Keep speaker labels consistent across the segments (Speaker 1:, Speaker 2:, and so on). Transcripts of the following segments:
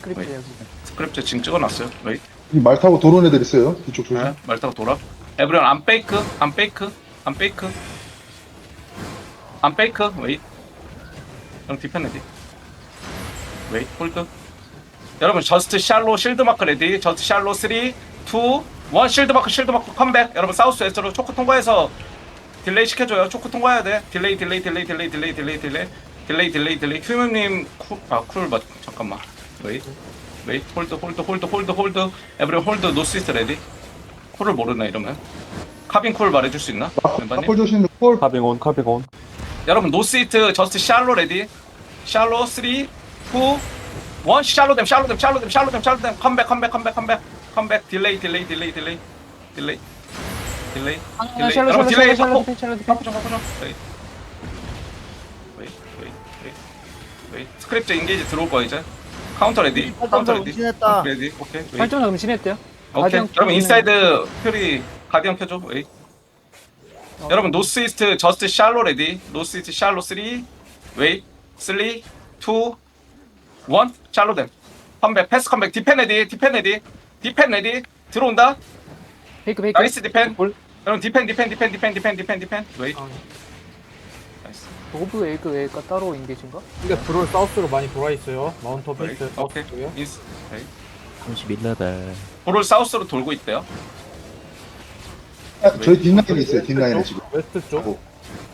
Speaker 1: 스크립트
Speaker 2: 네.
Speaker 1: 여기.
Speaker 2: 스크립트 지금 찍어놨어요. 웨이.
Speaker 3: 말 타고 도는 애들 있어요. 뒤쪽 조심.
Speaker 2: 네, 말 타고 돌아. 에브리언 안 페이크, 안 페이크, 안 페이크, 안 페이크. 웨이. 그럼 디펜 레디. 웨이, 홀드. 여러분 저스트 샬로 실드 마크 레디. 저스트 샬로 3, 2, 1 실드 마크 실드 마크 컴백. 여러분 사우스 웨스트로 초크 통과해서 딜레이 시켜줘요. 초크 통과해야 돼. 딜레이 딜레이 딜레이 딜레이 딜레이 딜레이 딜레이 딜레이 딜레이 딜레이 큐님님 쿨아쿨 맞 잠깐만. 웨이. 웨이 홀드 홀드 홀드 홀드 홀드. 에브리 홀드 노스이스트 레디. 쿨을 모르나 이러면? 카빈 쿨 말해줄 수 있나? 멤버님?
Speaker 3: 콜 조심. 콜.
Speaker 4: 카빙 온 카빙 온.
Speaker 2: 여러분 노스이트 저스트 샬로 레디. 샬로 3 2 1 샬로 댐 샬로 댐 샬로 댐 샬로 댐 샬로 댐. 컴백 컴백 컴백 컴백. 컴백 딜레이 딜레이 딜레이 딜레이. 딜레이. 딜레이.
Speaker 1: 아,
Speaker 2: 딜레이.
Speaker 1: 샬롯
Speaker 2: 여러분
Speaker 1: 샬롯
Speaker 2: 딜레이
Speaker 1: 샬롯 샬롯
Speaker 2: 파포 좀 파포 좀 웨이 웨이 웨이 웨이 웨이 스크립트 인게이지 들어올 거야 이제 카운터 레디. 카운터 레디.
Speaker 5: 음신했다.
Speaker 2: 레디. 오케이 웨이.
Speaker 1: 발전화 음신했대요.
Speaker 2: 오케이.
Speaker 1: 가디언
Speaker 2: 여러분 인사이드 퓨리 가디언 켜줘. 웨이.
Speaker 1: 어.
Speaker 2: 여러분 노스 이스트 저스트 샬로 레디. 노스 이스트 샬로 3 웨이 3 2 1 샬로 댐. 컴백 패스 컴백. 디펜 레디 디펜 레디. 디펜 레디. 들어온다.
Speaker 1: 페이크 페이크.
Speaker 2: 나이스 디펜.
Speaker 1: 볼.
Speaker 2: 여러분 디펜 디펜 디펜 디펜 디펜 디펜 디펜. 웨이.
Speaker 1: 아,
Speaker 2: 나이스.
Speaker 1: 도브 웨이크 웨이크가 따로 인게지인가?
Speaker 5: 근데 브롤 사우스로 많이 돌아 있어요. 마운터 베이스
Speaker 2: 오케이.
Speaker 5: 사우스고요.
Speaker 2: 인스. 웨이.
Speaker 4: 31레벨.
Speaker 2: 볼을 사우스로 돌고 있대요.
Speaker 3: 아, 저희 뒷라인에 있어요. 뒷라인에 지금.
Speaker 5: 웨스트 쪽.
Speaker 3: 어.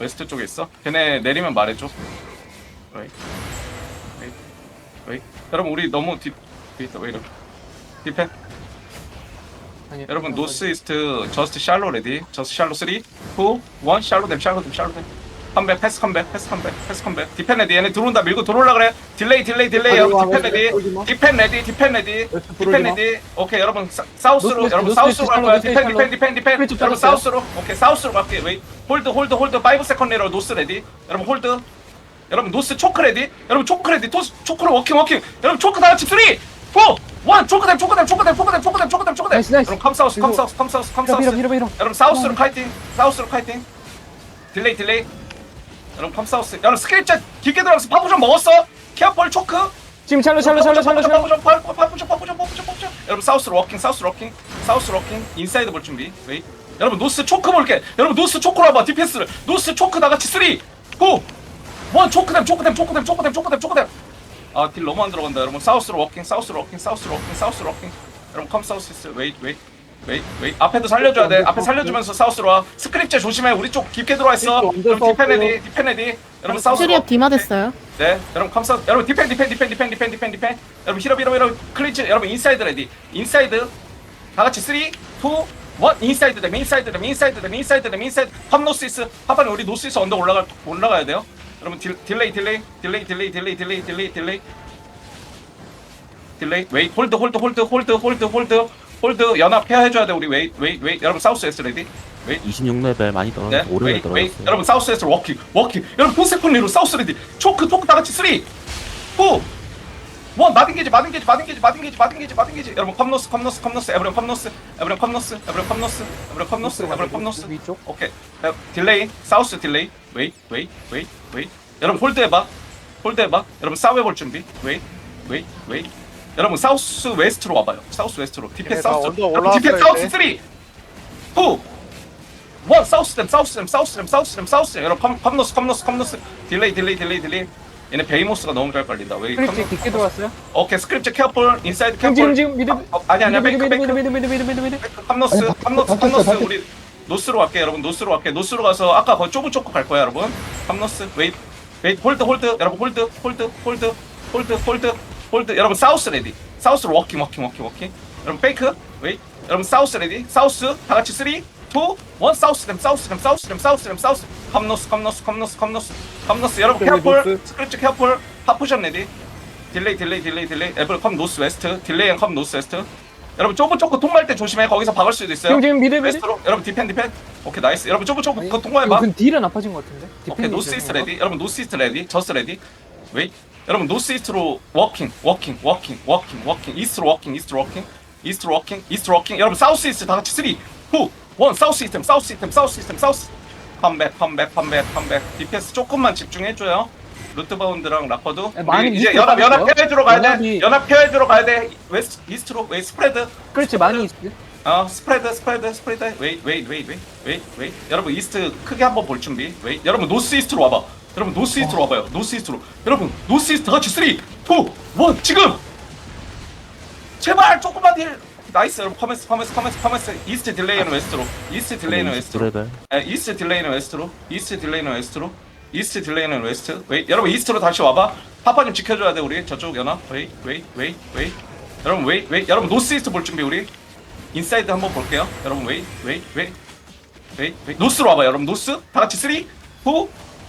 Speaker 2: 웨스트 쪽에 있어? 걔네 내리면 말해줘. 웨이 웨이 웨이 여러분 우리 너무 뒤 뒤에 있다 왜 디펜?
Speaker 1: 아니.
Speaker 2: 여러분 노스 이스트 저스트 샬로 레디. 저스트 샬로 3 2 1 샬로 댐 샬로 댐 샬로 댐 컴백 패스 컴백 패스 컴백 패스 컴백. 디펜 레디. 얘네 들어온다. 밀고 들어올라 그래. 딜레이 딜레이 딜레이 여러분 디펜 레디. 디펜 레디 디펜 레디. 디펜 레디. 오케이 여러분. 사, 사우스로 여러분 사우스로 갈 거야 디펜 디펜 디펜 디펜. 여러분 사우스로. 오케이 사우스로 갈게. 웨이. 홀드 홀드 홀드. 5 세컨드로 노스 레디. 여러분 홀드. 여러분 노스 초크 레디. 여러분 초크 레디. 토스 초크로 워킹 워킹. 여러분 초크 다 같이 3 4 1 초크 댐 초크 댐 초크 댐 초크 댐 초크 댐 초크 댐 초크 댐.
Speaker 1: 나이스, 나이스.
Speaker 2: 여러분 컴 사우스
Speaker 1: 이거-
Speaker 2: 컴사우스 컴 사우스
Speaker 1: 밀어
Speaker 2: 컴사우스.
Speaker 1: 밀어 밀어. 밀어.
Speaker 2: 여러분 사우스로 카이팅. 사우스로 카이팅. 딜레이 딜레이 여러분 컴사우스. 여러분 스크립트 깊게 들어가서 파푸전 먹었어? 케어볼 초크?
Speaker 1: 지금 샬롯 샬롯 샬롯 샬롯.
Speaker 2: 파푸전 파푸전 파푸전 파푸전 파푸전 파푸전 여러분 사우스로 워킹 사우스로 워킹 사우스로 워킹. 인사이드 볼 준비. 웨이. 여러분 노스 초크 볼게. 여러분 노스 초크로 와봐 디펜스를. 노스 초크 다 같이 3 2 1 초크댐 초크댐 초크댐 초크댐 초크댐 초크댐. 아딜 너무 안 들어간다 여러분. 사우스로 워킹 사우스로 워킹 사우스로 워킹 사우스로 워킹. 여러분 컴 사우스 웨이 웨이 웨이 웨이 앞에도 살려줘야 돼 앞에 살려주면서 사우스로 와 스크립트 조심해 우리 쪽 깊게 들어와 있어 여러분 디펜 레디 디펜 레디 여러분 사우스로 와.
Speaker 6: 디마 됐어요.
Speaker 2: 네, 여러분 감사. 여러분 디펜 디펜 디펜 디펜 디펜 디펜 디펜. 여러분 히럽 히럽 히럽 클린치. 여러분 인사이드 레디. 인사이드. 다 같이 3 2 1 인사이드 댐 인사이드 댐 인사이드 댐 인사이드 댐 인사이드 팝 노스이스 하반에 우리 노스이스 언더 올라가 올라가야 돼요. 여러분 딜, 딜레이 딜레이 딜레이 딜레이 딜레이 딜레이 딜레이 딜레이 딜레이 웨이 홀드 홀드 홀드 홀드 홀드 홀드 홀드 연합 해야 해줘야 돼 우리 웨이 웨이 웨이 여러분 사우스 에스 레디 웨이
Speaker 4: 26레벨 많이 떨어
Speaker 2: 네,
Speaker 4: 오르네
Speaker 2: 웨이, 웨이.
Speaker 4: 떨어졌어요
Speaker 2: 여러분 사우스 웨스트 워킹, 워킹. 여러분 포세컨리로 사우스 레디. 초크, 초크 다 같이 3, 4, 1. 마딘게지, 마딘게지, 마딘게지, 마딘게지, 마딘게지, 마딘게지. 여러분 컴노스, 컴노스, 컴노스, 에브리언 컴노스, 에브리언 컴노스, 에브리언 컴노스, 에브리언 컴노스, 에브리언 컴노스.
Speaker 1: 위쪽.
Speaker 2: 오케이. 에, 딜레이, 사우스 딜레이. 웨이, 웨이, 웨이, 웨이. 여러분 홀드 해봐. 홀드 해봐. 여러분 사우 해볼 준비. 웨이, 웨이, 웨이. 여러분 사우스 웨스트로 와봐요. 사우스 웨스트로. 디펜
Speaker 5: 다
Speaker 2: 사우스.
Speaker 5: 언더
Speaker 2: 여러분 디펜
Speaker 5: 올라왔어요,
Speaker 2: 사우스
Speaker 5: 이제.
Speaker 2: 3, 2, 원 사우스 댐 사우스 댐 사우스 댐 사우스 댐 사우스 댐 여러분 컴, 컴노스 컴노스 컴노스 딜레이 딜레이 딜레이 딜레이 얘네 베이모스가 너무 잘 걸린다 왜
Speaker 1: 스크립트 깊게 들어왔어요.
Speaker 2: 오케이 스크립트 케어풀 인사이드
Speaker 1: 지금
Speaker 2: 케어풀
Speaker 1: 지금 미드.
Speaker 2: 어, 어, 아니 아니야
Speaker 1: 미드 미드 미드 미드 미드 미드.
Speaker 2: 컴노스
Speaker 3: 아니, 바-
Speaker 2: 컴노스
Speaker 3: 바뀌었어요,
Speaker 2: 컴노스
Speaker 3: 바뀌었-
Speaker 2: 우리 노스로 갈게 여러분 노스로 갈게 노스로 가서 아까 거기 좁은 쪽으로 갈 거야 여러분 컴노스 웨이 웨이 홀드 홀드 여러분 홀드 홀드 홀드 홀드 홀드 홀드. 여러분 사우스 레디. 사우스로 워킹 워킹 워킹 워킹. 여러분 페이크. 웨이 여러분 사우스 레디. 사우스. 다 같이 3 2 1 사우스댐 사우스댐 사우스댐 사우스댐 사우스 컴노스 컴노스 컴노스 컴노스. 컴노스. 여러분 케어풀. 스크립트 케어풀 파푸션 레디. 딜레이 딜레이 딜레이 딜레이. 애플 컴 노스 웨스트. 딜레이 앤컴 노스 웨스트. 여러분 좁은 초코 통과할 때 조심해. 거기서 박을 수도 있어요.
Speaker 1: 지금 지금 미드 미드.
Speaker 2: 웨스트로. 여러분 디펜 디펜. 오케이 나이스. 여러분
Speaker 1: 아니,
Speaker 2: 그거 통과해봐
Speaker 1: 이거 딜은 아파진 것 같은데.
Speaker 2: 오케이 노스 이스트. 레디. 여러분 노스 이스트 레디. 저스 레디. 웨이 여러분 노스 이스트로 워킹 워킹 워킹 워킹 워킹 이스트로 워킹 이스트로 워킹 이스트로 워킹 이스트로 워킹 여러분 사우스 이스트 다 같이 3 2 1 사우스 시스템 사우스 시스템 사우스 시스템 사우스 컴백 컴백 컴백 컴백. 디펜스 조금만 집중해줘요. 루트바운드랑 라커도.
Speaker 1: 네, 많이
Speaker 2: 우리 이제 연합 연합? 페어해주러 가야 돼. 연합 페어해주러 가야 돼. 웨스트 이스트로 웨이 스프레드?
Speaker 1: 그렇지 많이 있어.
Speaker 2: 어 스프레드 스프레드 스프레드. 웨이 웨이 웨이 웨이 웨이 웨이 여러분 이스트 크게 한번 볼 준비. 웨이 여러분 노스 이스트로 와봐 여러분 노스 이스트로 와봐요. 노스 이스트로. 여러분 노스 이스트 같이 3 2 1 지금! 제발 조금만 딜! 나이스 여러분 커맨스 커맨스 커맨스 커맨스. 이스트 딜레이는 웨스트로. 이스트 딜레이는 웨스트로.
Speaker 4: 20레벨.
Speaker 2: 에, 이스트 딜레이는 웨스트로. 이스트 딜레이는 웨스트로. 이스트 딜레이는 웨스트. 웨이 여러분 이스트로 다시 와봐. 파파님 지켜줘야 돼 우리. 저쪽 연합. 웨이 웨이 웨이 웨이. 여러분 웨이 웨이. 여러분 노스 이스트 볼 준비 우리. 인사이드 한번 볼게요. 여러분 웨이 웨이 웨이. 웨이 웨이. 노스로 와봐 여러분 노스. 다 같이 3 2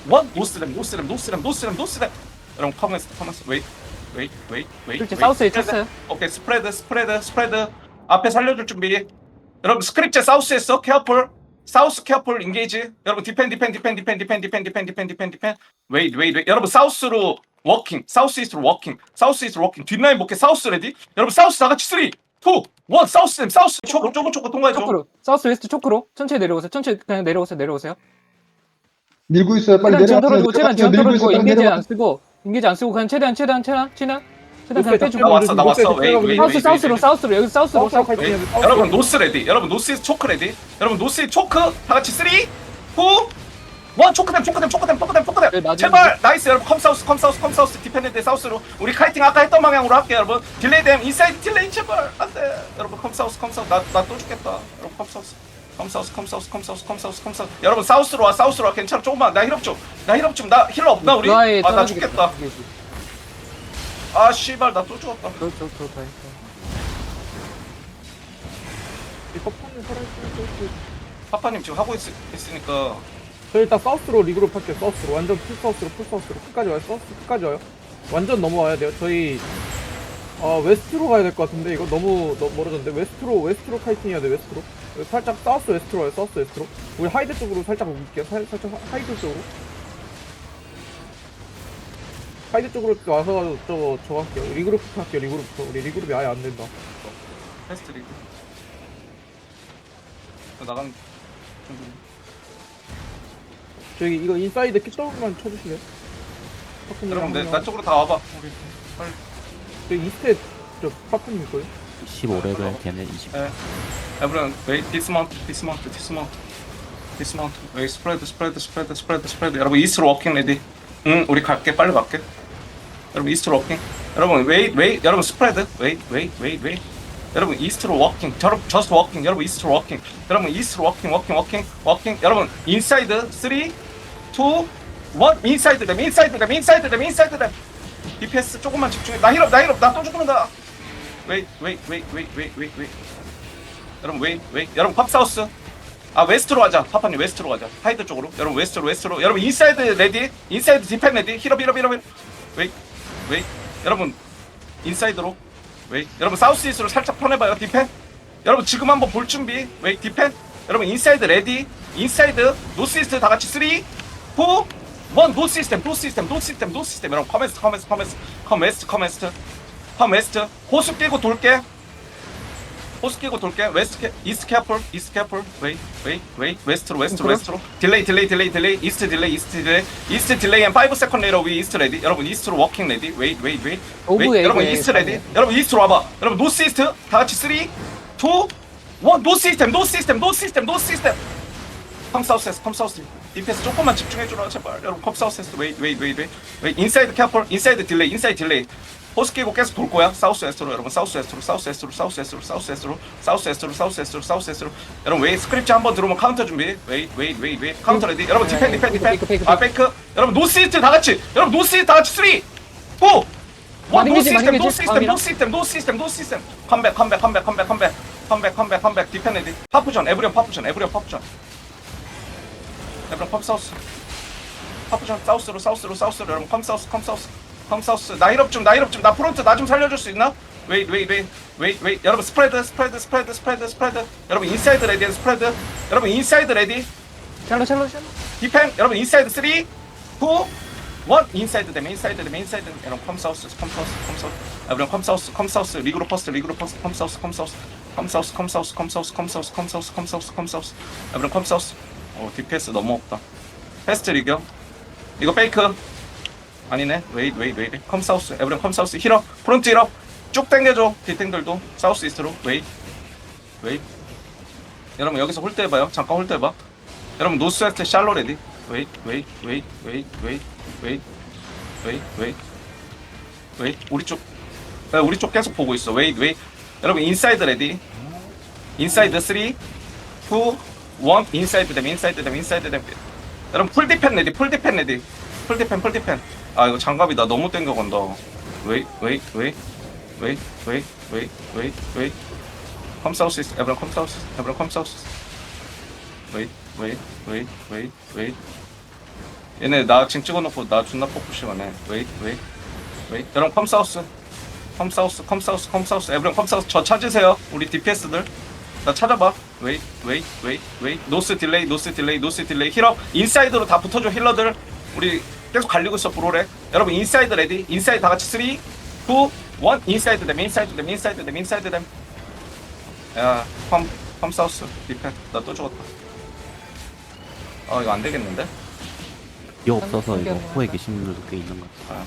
Speaker 2: 1 노스램 노스램 노스램 노스램 노스램 여러분 커먼스 커먼스 웨이 웨이 웨이 웨이.
Speaker 1: 사우스에 쳤어요.
Speaker 2: 오케이 스프레드 스프레드 스프레드 앞에 살려줄 준비. 여러분 스크립트 사우스에서 케어풀 사우스 케어풀 인게이지 여러분 디펜 디펜 디펜 디펜 디펜 디펜 디펜 디펜 디펜 디펜 웨이 웨이 웨이 여러분 사우스로 워킹 사우스 이스트로 워킹 사우스 이스트로 워킹 뒷라인 볼게. 사우스 레디 여러분 사우스 다 같이 3 2 1 사우스 댐 사우스. 초코 초코 초코 통과해줘.
Speaker 1: 초크로. 사우스 웨스트 초크로. 천천히 내려오세요. 천천히 그냥 내려오세요. 내려오세요.
Speaker 3: 밀고 있어요. 빨리
Speaker 1: 최대한
Speaker 3: 내려가세요.
Speaker 1: 떨어지고 최대한.
Speaker 3: 빨리
Speaker 1: 인게이지 안. 쓰고 인게이지 안 쓰고 그냥 최대한 최대한 최대한 최대한 최대한 그냥
Speaker 5: 나
Speaker 1: 빼주고
Speaker 2: 왔어, 나 왔어. 웨이, 웨이,
Speaker 1: 사우스
Speaker 2: 웨이,
Speaker 1: 사우스로
Speaker 2: 웨이.
Speaker 1: 사우스로 여기 사우스로
Speaker 5: 사우스
Speaker 1: 사우스.
Speaker 2: 네. 여러분 노스 레디 여러분 노스 초크 레디 여러분 노스 초크 다 같이 3 2 1 초크댐 초크댐 초크댐 초크댐
Speaker 1: 네,
Speaker 2: 초크댐
Speaker 1: 맞아요.
Speaker 2: 제발 나이스 여러분 컴 사우스 컴 사우스 컴 사우스 디펜드 사우스로 우리 카이팅 아까 했던 방향으로 할게요 여러분 딜레이 댐 인사이드 딜레이 제발 안돼 여러분 컴 사우스 컴 사우스 나나 또 죽겠다 여러분 컴 사우스 컴 사우스 컴 사우스 컴 사우스 컴 사우스 컴 사우스 여러분 사우스로 와 사우스로 와. 괜찮아. 조금만. 나 힐업 좀나 힐업 좀나 힐러 없나 우리?
Speaker 1: 드라이에
Speaker 2: 아 나. 죽겠다. 아 씨발 나 또 죽었다.
Speaker 1: 저저저 다 했어.
Speaker 5: 이 퍼포는 살아있으니까
Speaker 2: 파파님 지금 하고 있, 있으니까.
Speaker 5: 저 일단 사우스로 리그룹 할게요 사우스로. 완전 풀 사우스로 풀 사우스로. 끝까지 와요 사우스 끝까지 와요. 완전 넘어와야 돼요. 저희 어 웨스트로 가야 될 것 같은데. 이거 너무 너무 멀어졌는데. 웨스트로 웨스트로 카이팅 해야 돼 웨스트로. 살짝 사우스 웨스트로 와요 사우스 웨스트로. 우리 하이드 쪽으로 살짝 옮길게요. 살, 살짝 하- 하이드 쪽으로. 하이드 쪽으로 와서 저거 저거 할게요. 리그룹부터 할게요 리그룹부터. 우리 리그룹이 아예 안 된다.
Speaker 2: 패스트 리그. 나간 좀
Speaker 5: 저기 이거 인사이드 kit더만 쳐주실래요?
Speaker 2: 여러분 내, 나 쪽으로 다 와봐. 우리 빨리
Speaker 5: 저 이스트 저 빠꾸님 있고요.
Speaker 4: 15레벨 걔네 20
Speaker 2: 에, everyone, wait, dismount, dismount, dismount, dismount. Wait, spread, spread, spread, spread, spread. 여러분 이스트로 워킹 레디. 응, 우리 갈게, 빨리 갈게. 여러분 이스트로 워킹. 여러분 wait, wait. 여러분 spread, wait, wait, wait, wait. 여러분 이스트로 워킹. 여러분 just walking. 여러분 이스트로 워킹. 여러분 이스트로 워킹, 워킹, 워킹, 워킹. 여러분 inside, 3, 2, 1. Inside them, inside them, inside them, inside them. DPS 조금만 집중해. 나 힐업 나 힐업. 나또 죽는다. 웨이 웨이 웨이 웨이 웨이 웨이 웨이. 여러분 웨이 웨이. 여러분 팝사우스. 아 웨스트로 가자. 파파님 웨스트로 가자. 하이드 쪽으로. 여러분 웨스트로 웨스트로. 여러분 인사이드 레디 인사이드 디펜 레디. 힐업 힐업 힐업. 웨이 웨이. 여러분 인사이드로. 웨이. 여러분 사우스 이스로 살짝 펴내봐요 디펜. 여러분 지금 한번 볼 준비. 웨이 디펜. 여러분 인사이드 레디. 인사이드. 노스 이스트 다 같이 3 2 1 노스 시스템 노스 시스템 노스 시스템 노스 시스템 여러분 커메스트 커메스트 커메스트 커메스트 커메스트 커메스트 호수 끼고 돌게. 호스 끼고 돌게. 웨스트 캐 이스트 캐플 이스트 캐플 웨이 웨이 웨이 웨스트로 웨스트로 웨스트로 딜레이. 딜레이 딜레이 딜레이 이스트 딜레이 이스트 딜레이 이스트 딜레이 앤 5 세컨 레이터 위 이스트 레디 여러분 이스트로 워킹 레디 웨이 웨이 웨이
Speaker 1: 오브에
Speaker 2: 웨이 여러분
Speaker 1: 이거에
Speaker 2: 이스트 레디 여러분 이스트로 와봐. 여러분 노스 이스트 다 같이 3 2 1 노스 시스템 노스 시스템 노스 시스템 노스 시스템 컴 사우스에서 컴 사우스 디펜스 조금만 집중해주라 제발 여러분 컴 사우스에서 웨이 웨이 웨이 웨이 인사이드 캐플 인사이드 딜레이 인사이드 딜레이 호스 끼고 계속 돌 거야 사우스 웨스트로 여러분 사우스 웨스트로 사우스 웨스트로 사우스 웨스트로 사우스 웨스트로 사우스 웨스트로 사우스 웨스트로 사우스 웨스트로 여러분 웨이 스크립트 한번 들어오면 카운터 준비 웨이 웨이 웨이 웨이 카운터 레디 여러분 디펜 디펜 디펜 아 페이크 여러분 노스 이스트 다 같이 여러분 노스 이스트 다 같이 3 2 1
Speaker 1: 많이
Speaker 2: 노스
Speaker 1: 계지, 많이
Speaker 2: 시스템
Speaker 1: 계지.
Speaker 2: 노스 시스템
Speaker 1: 다음이랑.
Speaker 2: 노스 시스템 노스 시스템 노스 시스템 컴백 컴백 컴백 컴백 컴백 컴백 컴백 컴백 디펜 레디 파푸전 에브리언 파푸전 에브리언 파푸전 여러분 컴 사우스. 파푸션 사우스로 사우스로 사우스로. 여러분 컴 사우스 컴 사우스 컴 사우스. 나 힐업 좀나 힐업 좀나 프론트 나 좀 살려줄 수 있나? 웨이 웨이 웨이 웨이 웨이 여러분 스프레드 스프레드 스프레드 스프레드 스프레드. 여러분 인사이드 레디 앤 스프레드. 여러분 인사이드 레디.
Speaker 1: 샬로 샬로 샬로.
Speaker 2: 디펜 여러분 인사이드 3 2 1 인사이드 댐 인사이드 댐 인사이드. 댐 여러분 컴 사우스 컴 사우스 컴 사우스. 여러분 컴 사우스 컴 사우스. 리그로 퍼스트 리그로 퍼스트. 컴 사우스 컴 사우스. 컴 사우스 컴 사우스 컴 사우스 컴 사우스 컴 사우스 컴 사우스 컴 사우스. 여러분 컴 사우스 어, 뒷패스 너무 없다. 패스트 리겨. 이거 페이크. 아니네. 웨이, 웨이, 웨이. 컴 사우스. 에브리온 컴 사우스. 힐업. 프론트 힐업. 쭉 당겨줘. 뒤탱들도. 사우스 이스트로. 웨이. 웨이. 여러분, 여기서 홀때 해봐요. 잠깐 홀때 해봐. 여러분, 노스 웨스트 샬로 레디. 웨이, 웨이, 웨이, 웨이, 웨이, 웨이, 웨이, 웨이, 웨이. 우리 쪽. 우리 쪽 계속 보고 있어. 웨이, 웨이. 여러분, 인사이드 레디. 인사이드 3, 2, 1 인사이드 댐 인사이드 댐 인사이드 댐 여러분 풀 디펜 레디 풀 디펜 레디 풀 디펜 풀 디펜 아 이거 장갑이 나 너무 땡겨 간다 웨이 웨이 웨이 웨이 웨이 웨이 웨이 웨이 컴 사우스 에브런 컴 사우스 에브런 컴 사우스 웨이 웨이 웨이 웨이 웨이 얘네 나 지금 찍어놓고 나 존나 시간에 웨이 웨이 웨이 여러분 컴 사우스 컴 사우스 컴 사우스 컴 사우스 에브런 컴 사우스 저 찾으세요 우리 DPS들 나 찾아봐. 웨이 웨이 웨이 웨이. 노스 딜레이 노스 딜레이 노스 딜레이. 힐업 인사이드로 다 붙어줘 힐러들. 우리 계속 갈리고 있어 브로레 여러분 인사이드 레디. 인사이드 다 같이 3 2 1 인사이드 댐 인사이드 댐 인사이드 댐 인사이드 댐야컴컴 사우스 디펜. 나 또 죽었다. 아 이거 안 되겠는데?
Speaker 4: 이 없어서 이거 코에 계신 분들도 꽤 있는 것 같아요.
Speaker 2: 아